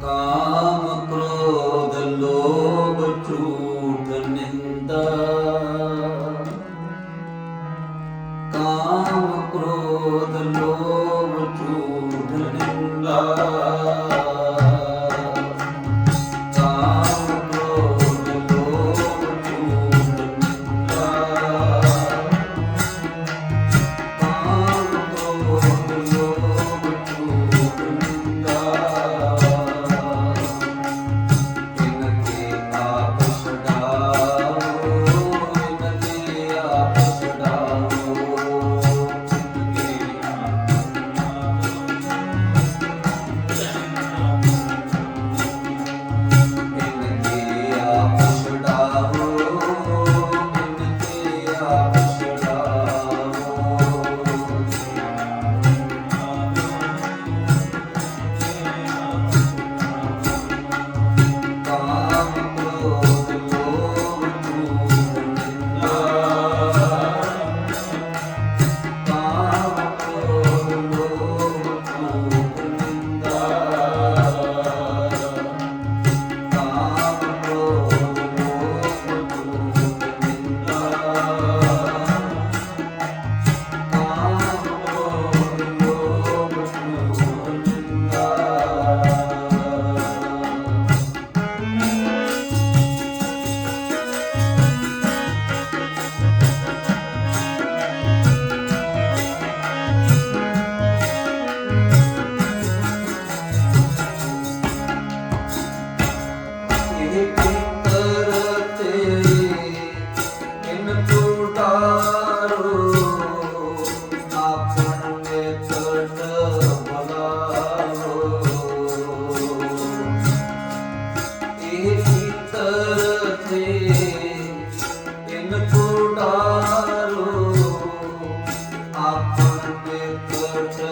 ਕਾਮ ਕ੍ਰੋਧ ਲੋਭ ਝੂਠ ਨਿੰਦਾ। ਕਾਮ ਕ੍ਰੋਧ ਲੋਭ ਝੂਠ ਨਿੰਦਾ। Santa.